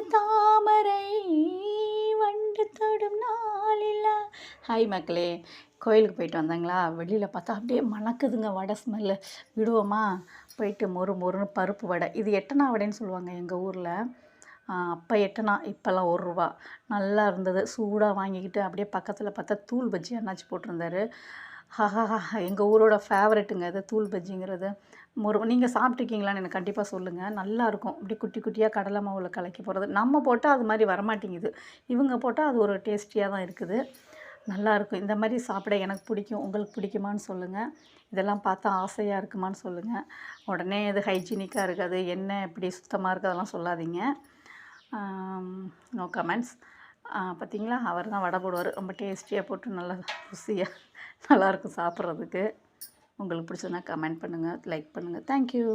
மனது தாமரை வண்டு தொடும் நாளில். ஹாய் மக்களே கோயிலுக்கு போயிட்டு வந்தாங்களா? வெளியில் பார்த்தா அப்படியே மணக்குதுங்க வடை ஸ்மெல்லு விடுவோமா? போயிட்டு மொறு மொறுன்னு பருப்பு வடை. இது எட்டனா வடைன்னு சொல்லுவாங்க எங்கள் ஊரில். அப்போ எட்டனா இப்போல்லாம் ஒரு ரூபா. நல்லா இருந்தது. சூடாக வாங்கிக்கிட்டு அப்படியே பக்கத்தில் பார்த்தா தூள் பஜ்ஜி அண்ணாச்சி போட்டிருந்தாரு. ஹஹா எங்கள் ஊரோட ஃபேவரெட்டுங்க அது தூள் பஜ்ஜிங்கிறது. ஒரு நீங்கள் சாப்பிட்ருக்கீங்களான்னு எனக்கு கண்டிப்பாக சொல்லுங்கள் நல்லாயிருக்கும் இப்படி குட்டி குட்டியாக கடலை மாவில் கலக்கி போகிறது நம்ம போட்டால் அது மாதிரி வரமாட்டேங்குது. இவங்க போட்டால் அது ஒரு டேஸ்டியாக தான் இருக்குது. நல்லாயிருக்கும் இந்த மாதிரி சாப்பிட எனக்கு பிடிக்கும். உங்களுக்கு பிடிக்குமான்னு சொல்லுங்கள் இதெல்லாம் பார்த்தா ஆசையாக இருக்குமான்னு சொல்லுங்கள் உடனே இது ஹைஜீனிக்காக இருக்காது. என்ன இப்படி சுத்தமாக இருக்குது அதெல்லாம் சொல்லாதீங்க நோ கமெண்ட்ஸ் பார்த்தீங்களா? அவர் தான் வடை போடுவார். ரொம்ப டேஸ்டியாக போட்டு நல்லா ருசியாக நல்லாயிருக்கும் சாப்பிட்றதுக்கு. உங்களுக்கு பிடிச்சதுன்னா கமெண்ட் பண்ணுங்கள் லைக் பண்ணுங்கள் தேங்க்யூ